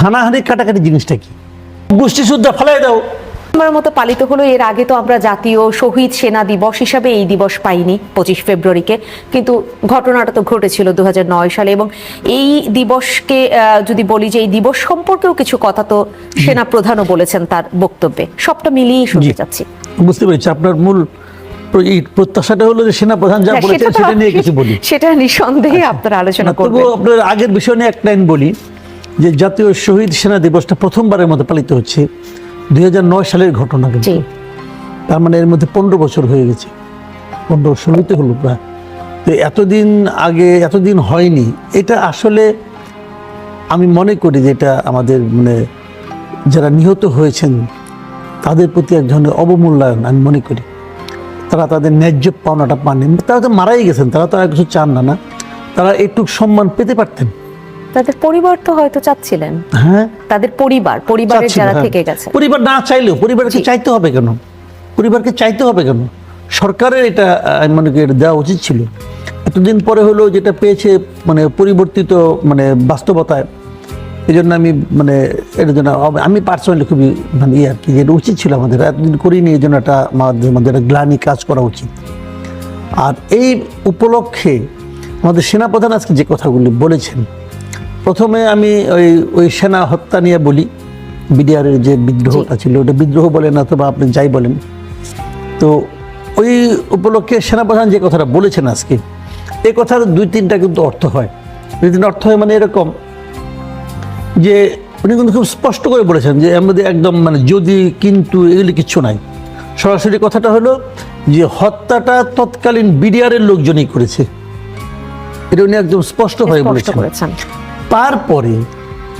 হানাহানি কাটাকাটি জিনিসটা কি? গোষ্ঠী শুদ্ধা ফেলাই দাও। আমার মতো পালিত হলো এর আগে তো আমরা জাতীয় শহীদ সেনা দিবস হিসাবে এই দিবস পাইনি পঁচিশ ফেব্রুয়ারিকে। কিন্তু ঘটনাটা তো ঘটেছিল দু সালে এবং এই দিবসকে যদি বলি যে এই দিবস সম্পর্কেও কিছু কথা তো সেনা প্রধানও বলেছেন তার বক্তব্যে। সবটা মিলিয়ে শুনতে। চাচ্ছি। বুঝতে পেরেছি। আপনার মূল প্রত্যাশাটা হলো যে সেনা প্রধান যা হ্যাঁ, বলেছেন সেটা নিয়ে কিছু বলি। সেটা নিঃসন্দেহে আপনারা আলোচনা করব আপনার আগের বিষয় নিয়ে এক লাইন বলি। যে জাতীয় শহীদ সেনা দিবসটা প্রথমবারের মতো পালিত হচ্ছে দুই হাজার নয় সালের ঘটনা কিন্তু। তার মানে এর মধ্যে পনেরো বছর হয়ে গেছে। পনেরো ষোলোতে হলো প্রায়। তো এতদিন আগে এতদিন হয়নি। এটা আসলে আমি মনে করি যে এটা আমাদের মানে যারা নিহত হয়েছেন তাদের প্রতি এক ধরনের অবমূল্যায়ন আমি মনে করি। তারা তাদের ন্যায্য পাওনাটা পাননি। তারা তো মারাই গেছেন তারা তো আর কিছু চান না না। তারা একটু সম্মান পেতে পারতেন। তাদের পরিবার তো হয়তো চাচ্ছিলেন। হ্যাঁ। তাদের পরিবার পরিবারের যারা হ্যাঁ। থেকে গেছে। পরিবার না চাইলেও পরিবারকে চাইতে হবে কেন? পরিবারকে চাইতে হবে কেন? সরকারের এটা মানে দেওয়া উচিত ছিল। এতদিন পরে হলো যেটা পেয়েছে মানে পরিবর্তিত মানে বাস্তবতায়। এই জন্য আমি মানে এটার জন্য আমি পার্সোনালি খুবই মানে ইয়ে আর কি যে এটা উচিত ছিল আমাদের। এতদিন করিনি এই জন্য একটা আমাদের আমাদের গ্লানি কাজ করা উচিত। আর এই উপলক্ষে আমাদের সেনাপ্রধান আজকে যে কথাগুলি বলেছেন প্রথমে আমি ওই ওই সেনা হত্যা নিয়ে বলি। বিডিআরের যে বিদ্রোহটা ছিল ওটা বিদ্রোহ বলেন অথবা আপনি যাই বলেন। তো ওই উপলক্ষে সেনাপ্রধান যে কথাটা বলেছেন আজকে এ কথার দুই তিনটা কিন্তু অর্থ হয়। দুই তিনটা অর্থ হয় মানে এরকম যে উনি কিন্তু খুব স্পষ্ট করে বলেছেন যে মধ্যে একদম মানে যদি কিন্তু এগুলি কিচ্ছু নাই। সরাসরি কথাটা হলো যে হত্যাটা তৎকালীন বিডিআরের লোকজনই করেছে। এটা উনি একদম স্পষ্ট হয়ে বলেছেন। তারপরে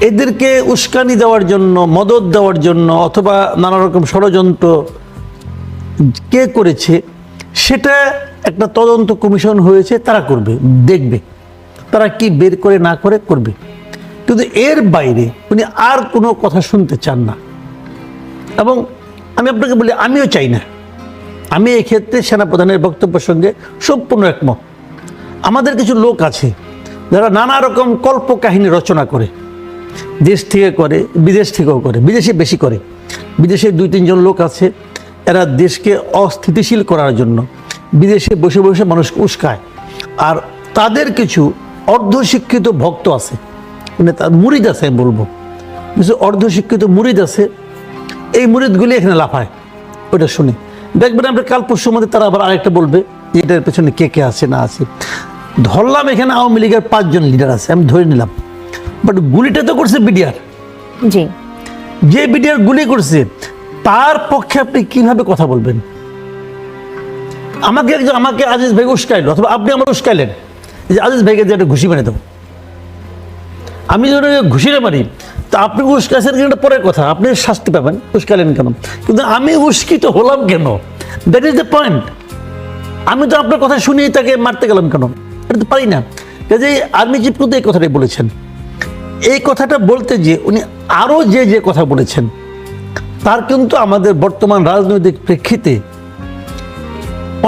এদেরকে উস্কানি দেওয়ার জন্য মদত দেওয়ার জন্য অথবা নানা রকম ষড়যন্ত্র কে করেছে, সেটা একটা তদন্ত কমিশন হয়েছে, তারা করবে, দেখবে। তারা কি বের করে না করে করবে। কিন্তু এর বাইরে উনি আর কোনো কথা শুনতে চান না। এবং আমি আপনাকে বলি, আমিও চাই না। আমি এক্ষেত্রে ক্ষেত্রে সেনাপ্রধানের বক্তব্যের সঙ্গে সম্পূর্ণ একমত। আমাদের কিছু লোক আছে যারা নানা রকম কল্প কাহিনী রচনা করে, দেশ থেকে করে, বিদেশ থেকেও করে, বিদেশে বেশি করে, বিদেশে দুই, তিনজন লোক আছে, এরা দেশকে অস্থিতিশীল করার জন্য বিদেশে বসে বসে মানুষ উস্কায়। আর তাদের কিছু অর্ধশিক্ষিত ভক্ত আছে মানে তার মুরিদ আছে আমি বলব। কিছু অর্ধশিক্ষিত মুরিদ আছে, এই মুরিদগুলি এখানে লাফায় ওটা শুনে। দেখবেন আমরা কাল পরশুর মধ্যে তারা আবার আরেকটা বলবে, যে এটার পেছনে কে কে আছে, না আছে। ধরলাম এখানে আওয়ামী লীগের পাঁচজন লিডার আছে আমি ধরে নিলাম। বাট গুলিটা তো করছে বিডিআর জি। যে বিডিআর গুলি করছে তার পক্ষে আপনি কীভাবে কথা বলবেন? আমাকে একজন আমাকে আজিজ ভাই উস্কাইলো অথবা আপনি আমার উস্কাইলেন। যে আজিজ ভাইকে যে একটা ঘুষি মেরে দেবো আমি যদি ঘুষিরে মারি তা আপনি উস্কাইছেন কিন্তু পরের কথা। আপনি শাস্তি পাবেন উস্কাইলেন কেন? কিন্তু আমি উস্কিত হলাম কেন? দ্যাট ইজ দ্য পয়েন্ট আমি তো আপনার কথা শুনেই তাকে মারতে গেলাম কেন? এটা পারি না। কাজে আর্মি চিফ কিন্তু এই কথাটাই বলেছেন। এই কথাটা বলতে যে উনি আরও যে যে কথা বলেছেন, তার কিন্তু আমাদের বর্তমান রাজনৈতিক প্রেক্ষিতে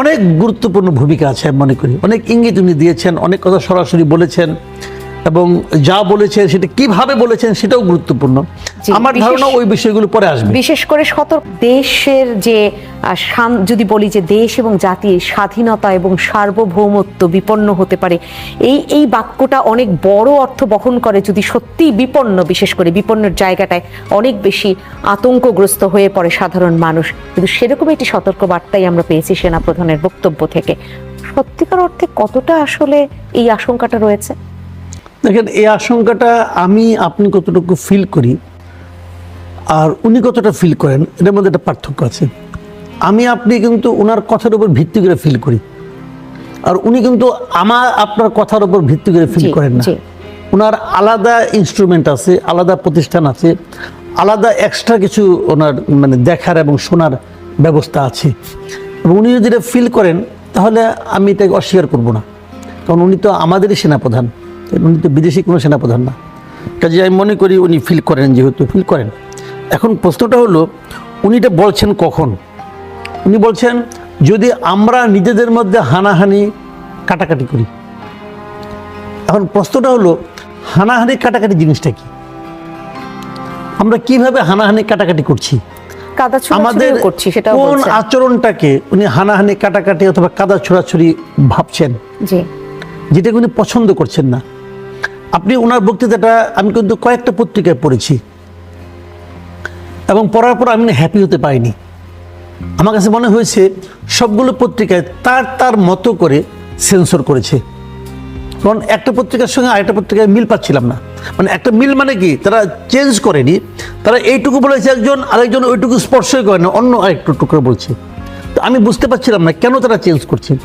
অনেক গুরুত্বপূর্ণ ভূমিকা আছে আমি মনে করি। অনেক ইঙ্গিত উনি দিয়েছেন, অনেক কথা সরাসরি বলেছেন। এবং যা বলেছেন সেটা কীভাবে বলেছেন সেটাও গুরুত্বপূর্ণ। আমার ধারণা ওই বিষয়গুলো পরে আসবে। বিশেষ করে সতর্ক দেশের যে যদি বলি যে দেশ এবং জাতির স্বাধীনতা এবং সার্বভৌমত্ব বিপন্ন হতে পারে এই এই বাক্যটা অনেক বড় অর্থ বহন করে যদি সত্যি বিপন্ন বিশেষ করে বিপন্নের জায়গাটায় অনেক বেশি আতঙ্কগ্রস্ত হয়ে পড়ে সাধারণ মানুষ। কিন্তু সেরকম একটি সতর্ক বার্তাই আমরা পেয়েছি সেনাপ্রধানের বক্তব্য থেকে। সত্যিকার অর্থে কতটা আসলে এই আশঙ্কাটা রয়েছে? দেখেন এই আশঙ্কাটা আমি আপনি কতটুকু ফিল করি আর উনি কতটা ফিল করেন এটার মধ্যে একটা পার্থক্য আছে। আমি আপনি কিন্তু ওনার কথার উপর ভিত্তি করে ফিল করি। আর উনি কিন্তু আমার আপনার কথার উপর ভিত্তি করে ফিল করেন না। ওনার আলাদা ইনস্ট্রুমেন্ট আছে আলাদা প্রতিষ্ঠান আছে আলাদা এক্সট্রা কিছু ওনার মানে দেখার এবং শোনার ব্যবস্থা আছে। এবং উনি যদি এটা ফিল করেন তাহলে আমি এটাকে অস্বীকার করব না। কারণ উনি তো আমাদেরই সেনাপ্রধান। উনি তো বিদেশি কোনো সেনাপ্রধান না। কাজে আমি মনে করি উনি ফিল করেন যেহেতু ফিল করেন। এখন প্রশ্নটা হলো উনি এটা বলছেন কখন? উনি বলছেন যদি আমরা নিজেদের মধ্যে হানাহানি কাটাকাটি করি। এখন প্রশ্নটা হলো হানাহানি কাটাকাটি জিনিসটা কি? আমরা কীভাবে হানাহানি কাটাকাটি করছি? কাদা আমাদের করছি সেটাও কোন আচরণটাকে উনি হানাহানি কাটাকাটি অথবা কাদা ছোড়াছুড়ি ভাবছেন? যেটা উনি পছন্দ করছেন না। আপনি ওনার বক্তৃতাটা, আমি কিন্তু কয়েকটা পত্রিকায় পড়েছি। এবং পড়ার পর আমি হ্যাপি হতে পারিনি। আমার কাছে মনে হয়েছে, সবগুলো পত্রিকায় তার তার মতো করে সেন্সর করেছে। কারণ একটা পত্রিকার সঙ্গে আরেকটা পত্রিকায় মিল পাচ্ছিলাম না। মানে একটা মিল মানে কি? তারা চেঞ্জ করেনি। তারা এইটুকু বলেছে একজন, আরেকজন ওইটুকু স্পর্শই করে না, অন্য আরেকটু টুকরো বলছে। তো আমি বুঝতে পারছিলাম না কেন তারা চেঞ্জ করছে।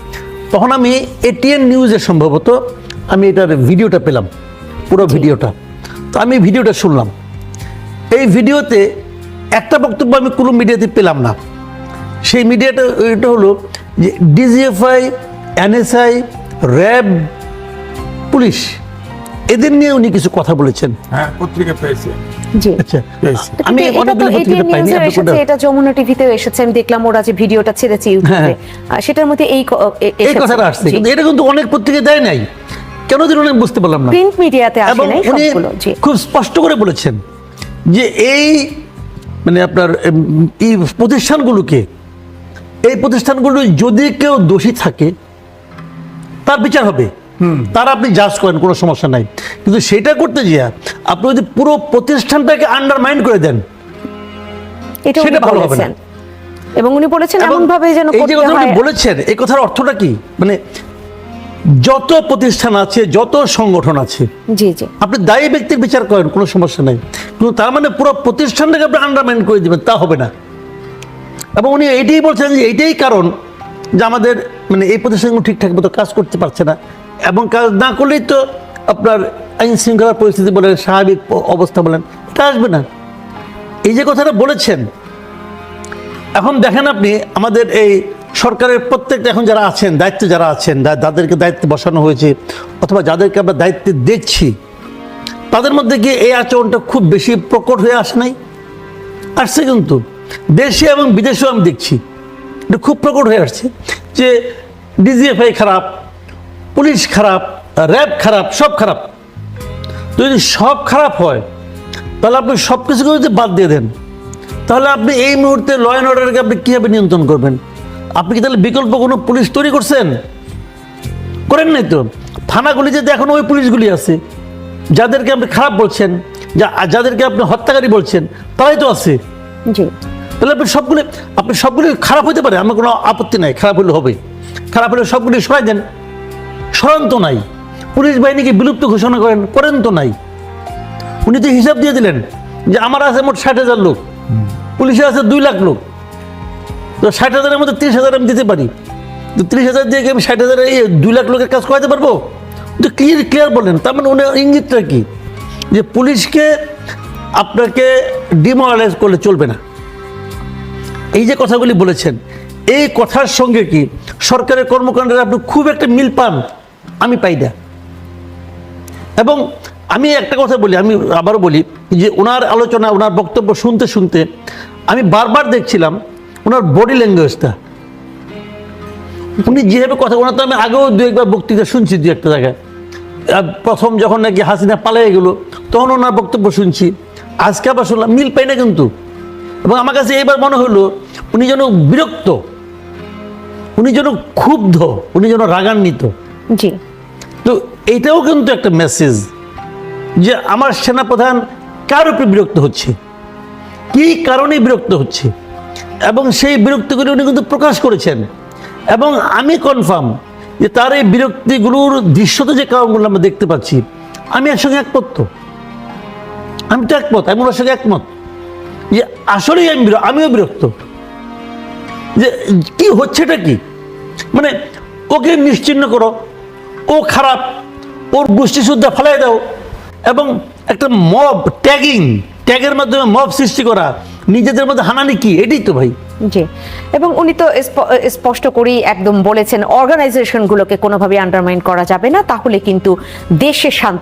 তখন আমি এটিএন নিউজে সম্ভবত আমি এটার ভিডিওটা পেলাম। পুরো ভিডিওটা। তো আমি ভিডিওটা শুনলাম। এই ভিডিওতে একটা বক্তব্য আমি কোনো মিডিয়াতে পেলাম না। সেই মিডিয়াটা এটা হলো যে ডিজিএফআই এনএসআই র্যাব পুলিশ এদের নিয়ে উনি কিছু কথা বলেছেন। হ্যাঁ পত্রিকা পেয়েছে। জি। আচ্ছা আমি এটা এসেছে যমুনা টিভিতেও এসেছে আমি দেখলাম ওরা যে ভিডিওটা ছেড়েছে ইউটিউবে। হ্যাঁ। সেটার মধ্যে এই কথাটা আসছে এটা কিন্তু অনেক পত্রিকা দেয় নাই। কেন দিন অনেক বুঝতে পারলাম না। প্রিন্ট মিডিয়াতে আসে নাই সবগুলো জি। খুব স্পষ্ট করে বলেছেন যে এই মানে আপনার এই প্রতিষ্ঠানগুলোকে এই প্রতিষ্ঠানগুলো যদি কেউ দোষী থাকে তার বিচার হবে। তার আপনি জাজ করেন কোনো সমস্যা নাই। কিন্তু সেটা করতে গিয়ে আপনি যদি পুরো প্রতিষ্ঠানটাকে আন্ডারমাইন্ড করে দেন সেটা ভালো হবে বলেছেন। এবং উনি বলেছেন এমন ভাবে যেন এই করতে উনি হয়। বলেছেন এই কথার অর্থটা কি? মানে যত প্রতিষ্ঠান আছে যত সংগঠন আছে জি জি। আপনি দায়ী ব্যক্তির বিচার করেন কোনো সমস্যা নাই। কিন্তু তার মানে পুরো প্রতিষ্ঠানটাকে আপনি আন্ডারমাইন করে দিবেন তা হবে না। এবং উনি এইটাই বলছেন যে এইটাই কারণ যে আমাদের মানে এই প্রতিষ্ঠানগুলো ঠিকঠাক মতো কাজ করতে পারছে না। এবং কাজ না করলেই তো আপনার আইন শৃঙ্খলা পরিস্থিতি বলেন স্বাভাবিক অবস্থা বলেন এটা আসবে না। এই যে কথাটা বলেছেন এখন দেখেন আপনি আমাদের এই সরকারের প্রত্যেকটা এখন যারা আছেন, দায়িত্বে যারা আছেন যাদেরকে দায়িত্বে বসানো হয়েছে, অথবা যাদেরকে আমরা দায়িত্বে দেখছি তাদের মধ্যে গিয়ে এই আচরণটা খুব বেশি প্রকট হয়ে আসে নাই। আসছে কিন্তু, দেশে এবং বিদেশেও আমি দেখছি, এটা খুব প্রকট হয়ে আসছে যে ডিজিএফআই খারাপ, পুলিশ খারাপ, র্যাব খারাপ, সব খারাপ। যদি সব খারাপ হয়, তাহলে আপনি সব কিছুকে যদি বাদ দিয়ে দেন, তাহলে আপনি এই মুহূর্তে ল অ্যান্ড অর্ডারকে আপনি কীভাবে নিয়ন্ত্রণ করবেন? আপনি কি তাহলে বিকল্প কোনো পুলিশ তৈরি করছেন? করেন নাই তো। থানাগুলিতে তো এখন ওই পুলিশগুলি আছে যাদেরকে আপনি খারাপ বলছেন যা যাদেরকে আপনি হত্যাকারী বলছেন তারাই তো আছে। তাহলে আপনি সবগুলি আপনি সবগুলি খারাপ হতে পারে আমার কোনো আপত্তি নাই খারাপ হলে হবে খারাপ হলে সবগুলি সরাই দেন। সরান তো নাই। পুলিশ বাহিনীকে বিলুপ্ত ঘোষণা করেন? করেন তো নাই। উনি তো হিসাব দিয়ে দিলেন যে আমার আছে মোট ষাট হাজার লোক। পুলিশে আছে দুই লাখ লোক। ষাট হাজারের মধ্যে তিরিশ হাজার আমি দিতে পারি। তো তিরিশ হাজার দিয়ে কি আমি ষাট হাজার দুই লাখ লোকের কাজ করাতে পারব? তো ক্লিয়ার ক্লিয়ার বললেন তার মানে উনি ইঙ্গিতটা কি? যে পুলিশকে আপনাকে ডিমোরালাইজ করলে চলবে না। এই যে কথাগুলি বলেছেন, এই কথার সঙ্গে কি সরকারের কর্মকাণ্ডের আপনি খুব একটা মিল পান? আমি পাই না। এবং আমি একটা কথা বলি, আমি আবারও বলি যে ওনার আলোচনা, ওনার বক্তব্য শুনতে শুনতে আমি বারবার দেখছিলাম ওনার বডি ল্যাঙ্গুয়েজটা উনি যেভাবে কথা ওনার তো আমি আগেও দু একবার বক্তৃতা শুনছি দু একটা জায়গায়। প্রথম যখন নাকি হাসিনা পালিয়ে গেল তখন ওনার বক্তব্য শুনছি। আজকে আবার শুনলাম মিল পাই না কিন্তু। এবং আমার কাছে এবার মনে হলো উনি যেন বিরক্ত উনি যেন ক্ষুব্ধ উনি যেন রাগান্বিত। জি। তো এইটাও কিন্তু একটা মেসেজ যে আমার সেনাপ্রধান কার উপরে বিরক্ত হচ্ছে? কি কারণে বিরক্ত হচ্ছে? এবং সেই বিরক্তিগুলি উনি কিন্তু প্রকাশ করেছেন। এবং আমি কনফার্ম যে তার এই বিরক্তিগুলোর দৃশ্যত যে কারণগুলো আমরা দেখতে পাচ্ছি, আমি এর সঙ্গে একমত তো। আমি তো একমত, আমি ওনার সঙ্গে একমত। যে আসলেই আমি আমিও বিরক্ত। যে কি হচ্ছেটা কি? মানে ওকে নিশ্চিন্ন করো, ও খারাপ, ওর গোষ্ঠী শুদ্ধা ফেলাই দাও, এবং একটা মব ট্যাগিং ট্যাগের মাধ্যমে মব সৃষ্টি করা নিজেদের মধ্যে হানানি কি? এটাই তো ভাই। জি। এবং উনি তো স্প- স্পষ্ট করেই একদম বলেছেন অর্গানাইজেশনগুলোকে কোনোভাবে আন্ডারমাইন করা যাবে না, তাহলে কিন্তু দেশে শান্তি